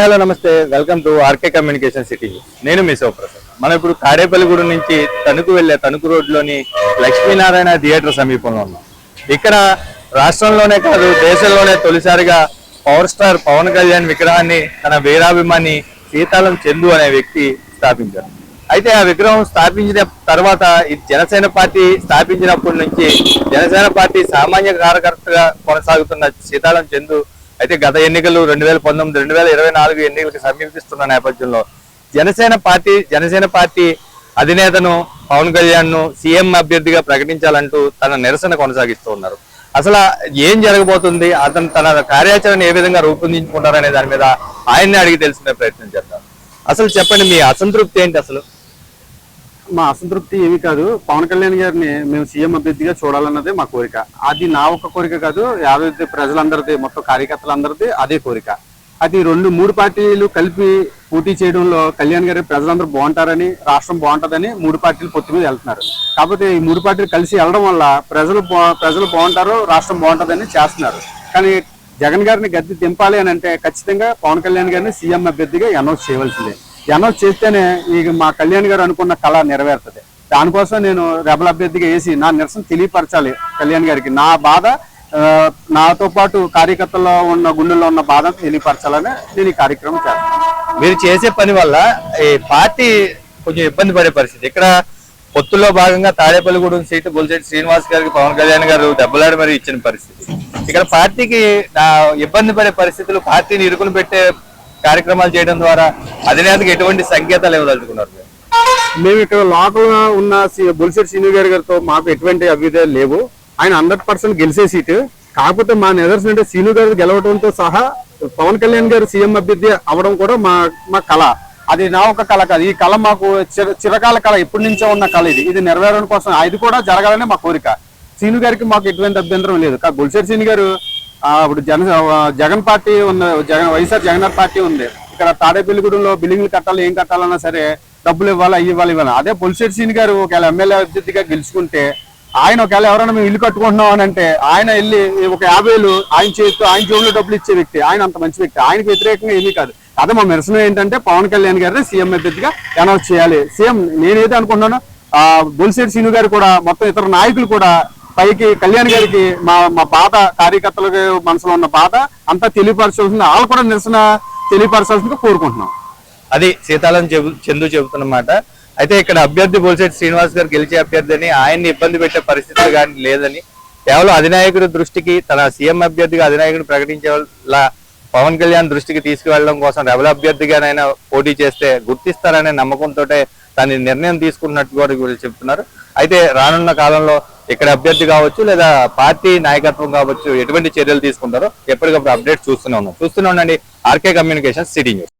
Hello నమస్తే. Welcome to RK communication city. నేను మీ శివప్రసాద్. మనం ఇప్పుడు కాడేపల్లిగూడెం నుంచి తణుకు వెళ్ళే తణుకు రోడ్లోని లక్ష్మీనారాయణ థియేటర్ సమీపంలో ఉన్నాం. ఇక్కడ రాష్ట్రంలోనే కాదు దేశంలోనే తొలిసారిగా పవర్ స్టార్ పవన్ కళ్యాణ్ విగ్రహాన్ని తన వీరాభిమాని సీతాలం చందు అనే వ్యక్తి స్థాపించారు. అయితే ఆ విగ్రహం స్థాపించిన తర్వాత ఇది జనసేన పార్టీ స్థాపించినప్పటి నుంచి జనసేన పార్టీ సామాన్య కార్యకర్తగా కొనసాగుతున్న సీతాలం చందు అయితే గత ఎన్నికలు రెండు వేల పంతొమ్మిది రెండు వేల ఇరవై నాలుగు ఎన్నికలకు సమీపిస్తున్న నేపథ్యంలో జనసేన పార్టీ జనసేన పార్టీ అధినేతను పవన్ కళ్యాణ్ను సీఎం అభ్యర్థిగా ప్రకటించాలంటూ తన నిరసన కొనసాగిస్తూ ఉన్నారు. అసలు ఏం జరగబోతుంది? అతను తన కార్యాచరణ ఏ విధంగా రూపొందించుకుంటారనే దాని మీద ఆయన్ని అడిగి తెలుసుకునే ప్రయత్నం చేద్దాం. అసలు చెప్పండి మీ అసంతృప్తి ఏంటి అసలు? మా అసంతృప్తి ఏమీ కాదు. పవన్ కళ్యాణ్ గారిని మేము సీఎం అభ్యర్థిగా చూడాలన్నదే మా కోరిక. అది నా ఒక్క కోరిక కాదు యాభై ప్రజలందరిది మొత్తం కార్యకర్తలందరిది అదే కోరిక. అది రెండు మూడు పార్టీలు కలిపి పోటీ చేయడంలో కళ్యాణ్ గారి ప్రజలందరూ బాగుంటారని రాష్ట్రం బాగుంటుందని మూడు పార్టీలు పొత్తు మీద వెళ్తున్నారు. కాకపోతే ఈ మూడు పార్టీలు కలిసి వెళ్ళడం వల్ల ప్రజలు ప్రజలు బాగుంటారు రాష్ట్రం బాగుంటుందని చేస్తున్నారు. కానీ జగన్ గారిని గద్దె దింపాలి అని అంటే ఖచ్చితంగా పవన్ కళ్యాణ్ గారిని సీఎం అభ్యర్థిగా అనౌన్స్ చేయవలసిందే. అనౌన్స్ చేస్తేనే ఇక మా కళ్యాణ్ గారు అనుకున్న కళ నెరవేరుతుంది. దానికోసం నేను రెబల్ అభ్యర్థిగా వేసి నా నిరసన తెలియపరచాలి కళ్యాణ్ గారికి. నా బాధ నాతో పాటు కార్యకర్తల్లో ఉన్న గుండెల్లో ఉన్న బాధ తెలియపరచాలని నేను ఈ కార్యక్రమం చేస్తాను. మీరు చేసే పని వల్ల ఈ పార్టీ కొంచెం ఇబ్బంది పడే పరిస్థితి. ఇక్కడ పొత్తుల్లో భాగంగా తాడేపల్లిగూడెం సీటు బొలిశెట్టి శ్రీనివాస్ గారికి పవన్ కళ్యాణ్ గారు దెబ్బలాడి మరి ఇచ్చిన పరిస్థితి. ఇక్కడ పార్టీకి ఇబ్బంది పడే పరిస్థితులు పార్టీని ఇరుకులు పెట్టే కార్యక్రమాలు చేయడం ద్వారా అధినేతకు ఎటువంటి సంకేతాలు ఇవ్వదలుచుకున్నారు మేము ఇక్కడ లోకల్ ఉన్న సి- బొలిశెట్టి శ్రీను గారి గారితో మాకు ఎటువంటి అభ్యుదయాలు లేవు. ఆయన హండ్రెడ్ పర్సెంట్ గెలిచే సీటు. కాకపోతే మా నిదర్శనం అంటే శ్రీను గారు గెలవడంతో సహా పవన్ కళ్యాణ్ గారు సీఎం అభ్యర్థి అవడం కూడా మా మా కళ. అది నా ఒక కళ కాదు. ఈ కళ మాకు చిర- చిరకాల కళ ఎప్పటి నుంచో ఉన్న కళ ఇది. ఇది నెరవేరడం కోసం ఇది కూడా జరగాలనే మా కోరిక. శ్రీను గారికి మాకు ఎటువంటి అభ్యంతరం లేదు. కా బొలిశెట్టి గారు ఇప్పుడు జన జగన్ పార్టీ ఉన్న జగన్ వైఎస్ఆర్ జగన్ పార్టీ ఉంది. ఇక్కడ తాడేపల్లిగూడెంలో బిల్డింగ్లు కట్టాలి ఏం కట్టాలన్నా సరే డబ్బులు ఇవ్వాలి అవి ఇవ్వాలి ఇవ్వాలి. అదే పొలిసెట్ సీని గారు ఒకవేళ ఎమ్మెల్యే అభ్యర్థిగా గెలుచుకుంటే ఆయన ఒకవేళ ఎవరైనా మేము ఇల్లు కట్టుకుంటున్నాం అని అంటే ఆయన వెళ్ళి ఒక యాభై వేలు ఆయన చేస్తూ ఆయన జోబులో డబ్బులు ఇచ్చే వ్యక్తి ఆయన అంత మంచి వ్యక్తి. ఆయనకు వ్యతిరేకంగా ఏమీ కాదు. అదే మా నిరసన ఏంటంటే పవన్ కళ్యాణ్ గారిని సీఎం అభ్యర్థిగా అనౌన్స్ చేయాలి. సీఎం నేనైతే అనుకుంటున్నాను ఆ బొలిశెట్టి సీను గారు కూడా మొత్తం ఇతర నాయకులు కూడా పైకి కళ్యాణ్ గారికి మా మా పాత కార్యకర్తలకు మనసులో ఉన్న బాధ అంతా తెలియపరచాల్సింది. వాళ్ళు కూడా నిరసన తెలియపరచాల్సిందిగా కోరుకుంటున్నాం. అది సీతారాం చెబు చందు చెబుతున్నమాట అయితే ఇక్కడ అభ్యర్థి బొలిశెట్టి శ్రీనివాస్ గారు గెలిచే అభ్యర్థి అని ఆయన్ని ఇబ్బంది పెట్టే పరిస్థితులు కానీ లేదని కేవలం అధినాయకుడి దృష్టికి తన సీఎం అభ్యర్థిగా అధినాయకుడు ప్రకటించేలా పవన్ కళ్యాణ్ దృష్టికి తీసుకువెళ్ళడం కోసం రెబల్ అభ్యర్థిగానైనా పోటీ చేస్తే గుర్తిస్తారనే నమ్మకంతో దాని నిర్ణయం తీసుకున్నట్టు కూడా వీళ్ళు చెప్తున్నారు. అయితే రానున్న కాలంలో ఇక్కడ అభ్యర్థి కావచ్చు లేదా పార్టీ నాయకత్వం కావచ్చు ఎటువంటి చర్యలు తీసుకుంటారో ఎప్పటికప్పుడు అప్డేట్ చూస్తూనే ఉన్నాం. చూస్తూనే ఉండండి ఆర్కే కమ్యూనికేషన్ సిటీ న్యూస్.